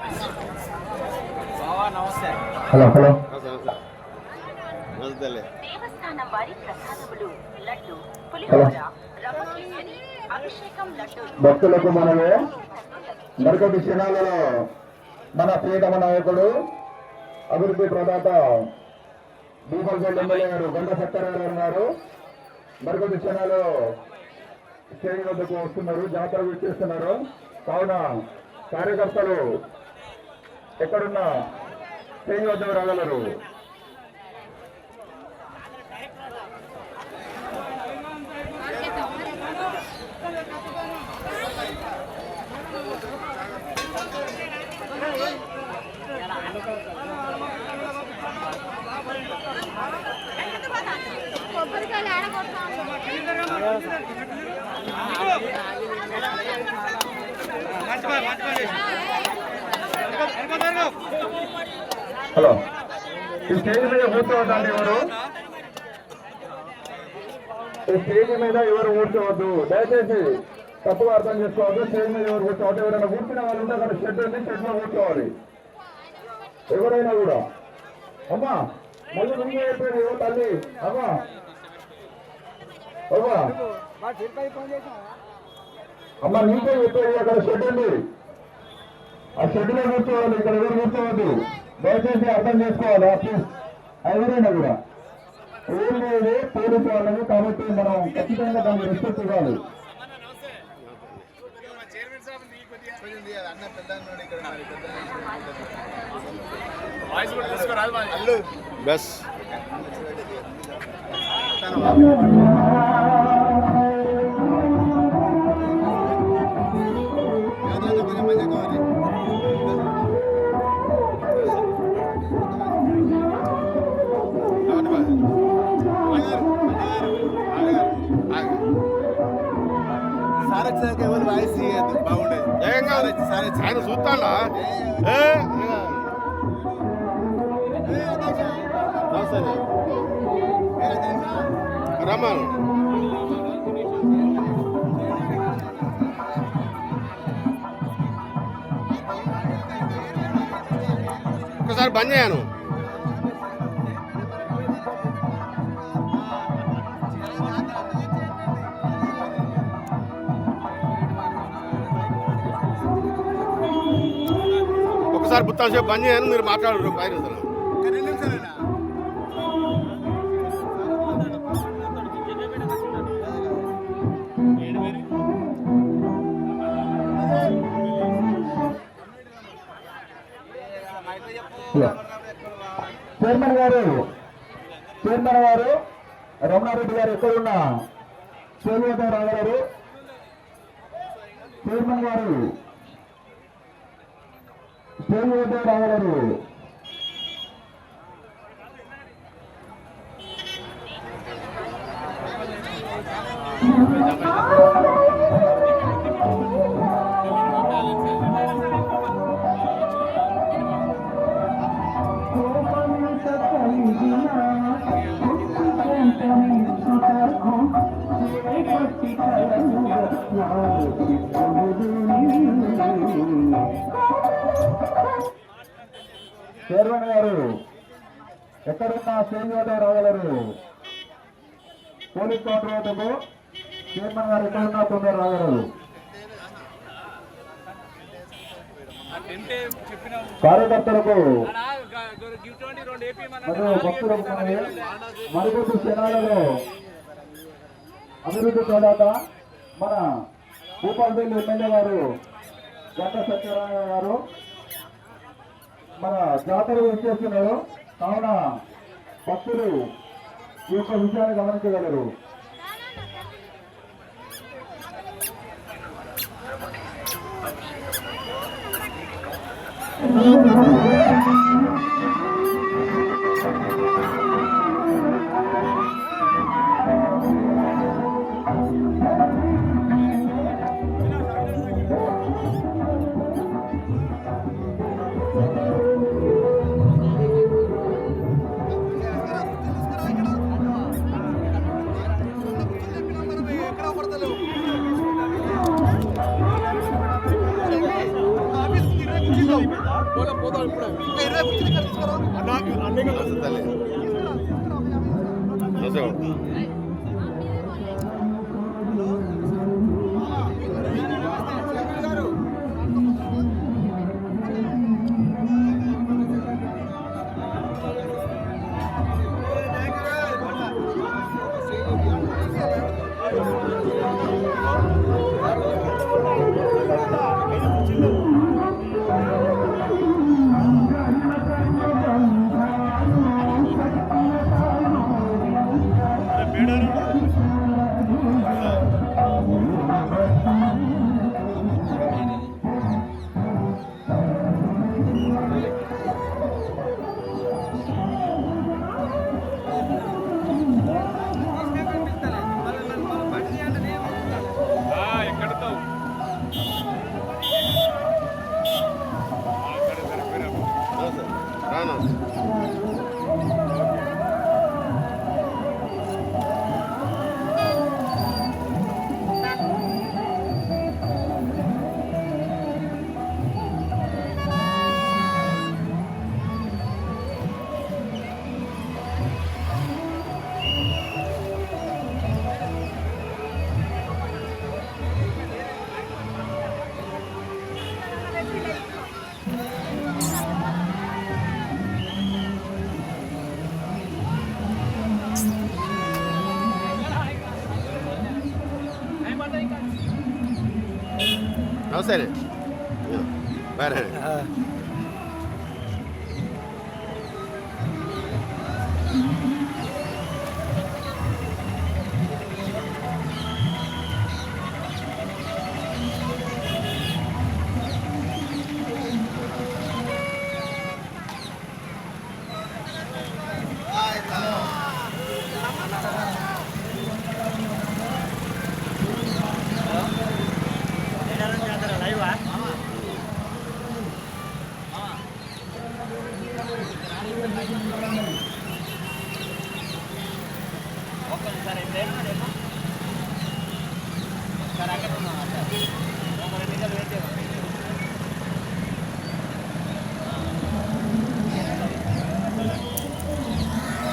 Hello hello. నమస్తే. దేవస్థానం వారి ప్రసాదములు లడ్డు పులిహోర రవ్వ కిచడి అభిషేకం లడ్డు. భక్తులకు మనము మరికొద్ది క్షణాలలో మన ప్రియతమ నాయకుడు అభివృద్ధి ప్రదాత భూపల్పల్లి ఎమ్మెల్యే గారు గంట సత్యనారాయణ గారు. మరికొద్ది క్షణాలు స్టేజ్ వద్దకు వస్తున్నారు జాతర విచ్చేస్తున్నారు కావున కార్యకర్తలు ఎక్కడున్నా స్టేజ్ వద్దకు రాగలరు మంచి మంచి హలో. ఈ స్టేజ్ మీద కూర్చోవద్దండి ఎవరు? ఈ స్టేజ్ మీద ఎవరు కూర్చోవద్దు? దయచేసి తప్పుగా అర్థం చేసుకోవద్దు. స్టేజ్ మీద ఎవరు కూర్చోవద్దు. ఎవరైనా కూర్చున్న వాళ్ళు ఉంటే అక్కడ షెడ్ ఉంది షెడ్లో కూర్చోవాలి. ఎవరైనా కూడా. అమ్మా మళ్ళీ ముందు అయిపోయింది ఎవరు తల్లి అమ్మా. అమ్మా. అమ్మ నీకే చెప్పేది అక్కడ షెడ్ ఉంది. ఆ షెడ్లో కూర్చోవాలి ఇక్కడ ఎవరు కూర్చోవద్దు. దయచేసి అర్థం చేసుకోవాలి ఆ ప్లీజ్ ఎవరైనా కూడా? ఏం లేదు పోలీసు వాళ్ళని కాబట్టి మనం ఖచ్చితంగా దాన్ని రెస్పెక్ట్ ఇవ్వాలి. బస్ ఎవరు వాయిస్ బాగుండేది ఆయన చూస్తాడా రమ్మను ఒకసారి బంద్ చేయను ఒకసారి బుత్తాలు సేపు బంద్ చేయను మీరు మాట్లాడరు. పైన చైర్మన్ గారు చైర్మన్ గారు రమణారెడ్డి గారు ఎక్కడున్నా? చేయూత రాగారు చైర్మన్ గారు Antônio Dourado. Oh, my God. రాగారు చైర్మన్ గారు ఎక్కడున్నా చేయూత రాగలరు. పోలీస్ కౌంటర్ వద్దకు చైర్మన్ గారు ఎక్కడున్నా తొందర రాగలరు. కార్యకర్తలకు మరికొద్ది క్షణాలలో అభివృద్ధి ప్రదాత మన భూపాలపల్లి ఎమ్మెల్యే గారు గంట సత్యనారాయణ గారు మన జాతర చేస్తున్నారు కావున భక్తులు ఈ యొక్క విషయాన్ని గమనించగలరు. ఎక్కడ నమస్తే తల్లి అవసరే வேற ¿Para qué no va a hacer?